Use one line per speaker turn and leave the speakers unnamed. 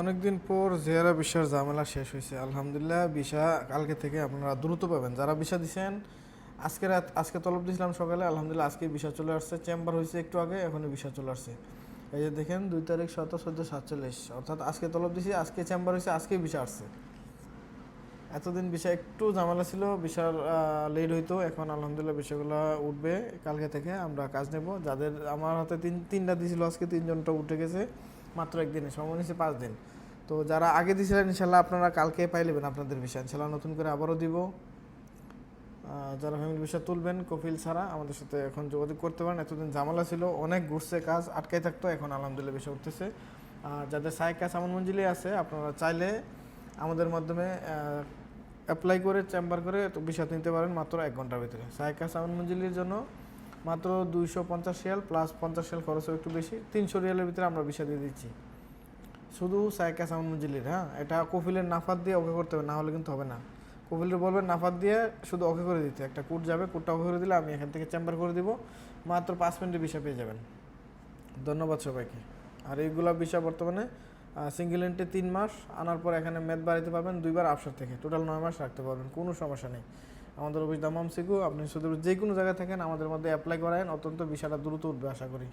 অনেকদিন পর জেহারা বিশার ঝামেলা শেষ হয়েছে। আলহামদুলিল্লাহ, বিশা কালকে থেকে আপনারা দ্রুত পাবেন। যারা বিশা দিছেন, আজকে রাত, আজকে তলব দিয়েছিলাম সকালে, আলহামদুলিল্লাহ আজকে বিশা চলে আসছে। চেম্বার হয়েছে একটু আগে, এখনই বিশা চলে আসছে। এই যে দেখেন, দুই তারিখ সতেরো, চোদ্দ, সাতচল্লিশ, অর্থাৎ আজকে তলব দিয়েছি আজকে চেম্বার হয়েছে আজকেই বিশা আসছে। এতদিন বিষয় একটু ঝামেলা ছিল বিশাল লেট হইতো, এখন আলহামদুলিল্লাহ বিষয়গুলো উঠবে কালকে থেকে, আমরা কাজ নেব। যাদের, আমার হাতে তিন, তিনটা দিয়েছিল আজকে তিনজনটা উঠে গেছে। মাত্র একদিনে, সময় নিয়েছে পাঁচ দিন। তো যারা আগে দিয়েছিলেন ইনশাল্লাহ আপনারা কালকে পাই নেবেন আপনাদের বিষয় ইনশাল্লাহ নতুন করে আবারও দিব। যারা ফ্যামিলি বিষয় তুলবেন কপিল ছাড়া আমাদের সাথে এখন যোগাযোগ করতে পারেন। এতদিন ঝামেলা ছিল, অনেক ঘুরছে, কাজ আটকাই থাকতো, এখন আলহামদুলিল্লাহ বিষয় উঠতেছে। আর যাদের সাইক কাজ আমন মঞ্জিলে আছে, আপনারা চাইলে আমাদের মাধ্যমে অ্যাপ্লাই করে চেম্বার করে তো বিষয় নিতে পারেন মাত্র এক ঘণ্টার ভিতরে। সাইকা সাউন্ড মঞ্জিলির জন্য মাত্র দুইশো পঞ্চাশ রিয়াল প্লাস পঞ্চাশ রিয়াল খরচও একটু বেশি। তিনশো রিয়ালের ভিতরে আমরা বিষয় দিয়ে দিচ্ছি। শুধু সাইকা সাউন্ড মঞ্জিলির হ্যাঁ? এটা কফিলের নাফাত দিয়ে ওকে করতে হবে, না হলে কিন্তু হবে না। কফিলের বলবেন, নাফাত দিয়ে শুধু ওকে করে দিতে। একটা কোড যাবে কোডটা ওকে করে দিলে আমি এখান থেকে চেম্বার করে দিব। মাত্র পাঁচ মিনিটে বিষয় পেয়ে যাবেন। ধন্যবাদ সবাইকে। আর এইগুলা বিষয় বর্তমানে সিঙ্গেল এন্টে তিন মাস, আনার পর এখানে মেদ বাড়াইতে পারবেন দুইবার আপসার থেকে। টোটাল নয় মাস রাখতে পারবেন, কোনো সমস্যা নেই। আমাদের অফিস দামাম শিখু আপনি শুধু যে কোনো জায়গায় থাকেন, আমাদের মধ্যে অ্যাপ্লাই করায়েন, অত্যন্ত বিষয়টা দ্রুত উঠবে, আশা করি।